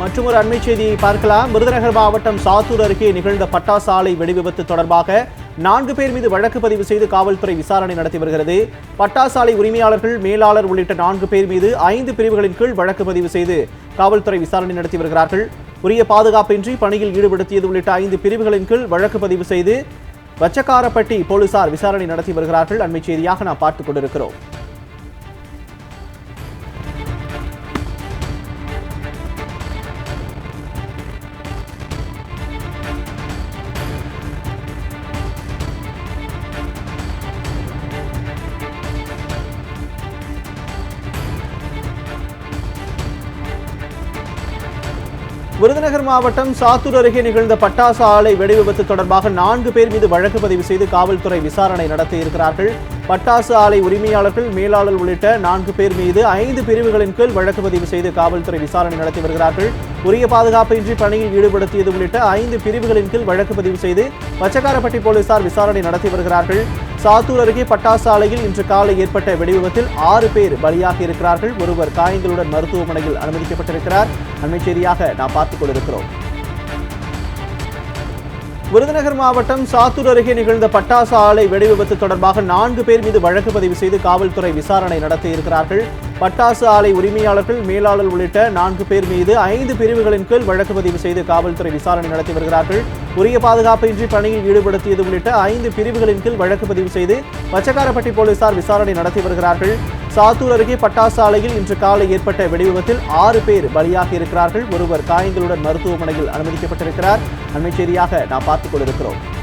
மற்றொரு அண்மை செய்தியை பார்க்கலாம். விருதுநகர் மாவட்டம் சாத்தூர் அருகே நிகழ்ந்த பட்டாசாலை வெடிவிபத்து தொடர்பாக நான்கு பேர் மீது வழக்கு பதிவு செய்து காவல்துறை விசாரணை நடத்தி வருகிறது. பட்டாசாலை உரிமையாளர்கள் மேலாளர் உள்ளிட்ட நான்கு பேர் மீது ஐந்து பிரிவுகளின் கீழ் வழக்கு பதிவு செய்து காவல்துறை விசாரணை நடத்தி வருகிறார்கள். உரிய பாதுகாப்பின்றி பணியில் ஈடுபடுத்தியது உள்ளிட்ட ஐந்து பிரிவுகளின் கீழ் வழக்கு பதிவு செய்து வச்சக்காரப்பட்டி போலீசார் விசாரணை நடத்தி வருகிறார்கள். அண்மை செய்தியாக நாம் பார்த்துக் கொண்டிருக்கிறோம். விருதுநகர் மாவட்டம் சாத்தூர் அருகே நிகழ்ந்த பட்டாசு ஆலை வெடிவிபத்து தொடர்பாக நான்கு பேர் மீது வழக்கு பதிவு செய்து காவல்துறை விசாரணை நடத்தி இருக்கிறார்கள். பட்டாசு ஆலை உரிமையாளர்கள் மேலாளர் உள்ளிட்ட நான்கு பேர் மீது ஐந்து பிரிவுகளின் கீழ் வழக்கு பதிவு செய்து காவல்துறை விசாரணை நடத்தி வருகிறார்கள். உரிய பாதுகாப்பின்றி பணியில் ஈடுபடுத்தியது உள்ளிட்ட ஐந்து பிரிவுகளின் கீழ் வழக்கு பதிவு செய்து வச்சக்காரப்பட்டி போலீசார் விசாரணை நடத்தி வருகிறார்கள். சாத்தூர் அருகே பட்டாசு ஆலையில் இன்று காலை ஏற்பட்ட வெடிவிபத்தில் ஆறு பேர் பலியாக இருக்கிறார்கள். ஒருவர் காயங்களுடன் மருத்துவமனையில் அனுமதிக்கப்பட்டிருக்கிறார். அமைச்சரியாக செய்தியாக நாம் பார்த்துக் கொண்டிருக்கிறோம். விருதுநகர் மாவட்டம் சாத்தூர் அருகே நிகழ்ந்த பட்டாசு ஆலை வெடிவிபத்து தொடர்பாக நான்கு பேர் மீது வழக்கு பதிவு செய்து காவல்துறை விசாரணை நடத்தி இருக்கிறார்கள் பட்டாசு ஆலை உரிமையாளர்கள் மேலாளர் உள்ளிட்ட நான்கு பேர் மீது ஐந்து பிரிவுகளின் கீழ் வழக்கு பதிவு செய்து காவல்துறை விசாரணை நடத்தி வருகிறார்கள். உரிய பாதுகாப்பின்றி பணியில் ஈடுபடுத்தியது உள்ளிட்ட ஐந்து பிரிவுகளின் கீழ் வழக்கு பதிவு செய்து பச்சைக்காரப்பட்டி போலீசார் விசாரணை நடத்தி வருகிறார்கள். சாத்தூர் அருகே பட்டாசு ஆலையில் இன்று காலை ஏற்பட்ட வெடிவிபத்தில் ஆறு பேர் பலியாக இருக்கிறார்கள். ஒருவர் காயங்களுடன் மருத்துவமனையில் அனுமதிக்கப்பட்டிருக்கிறார். அண்மை செய்தியாக நாம் பார்த்துக் கொண்டிருக்கிறோம்.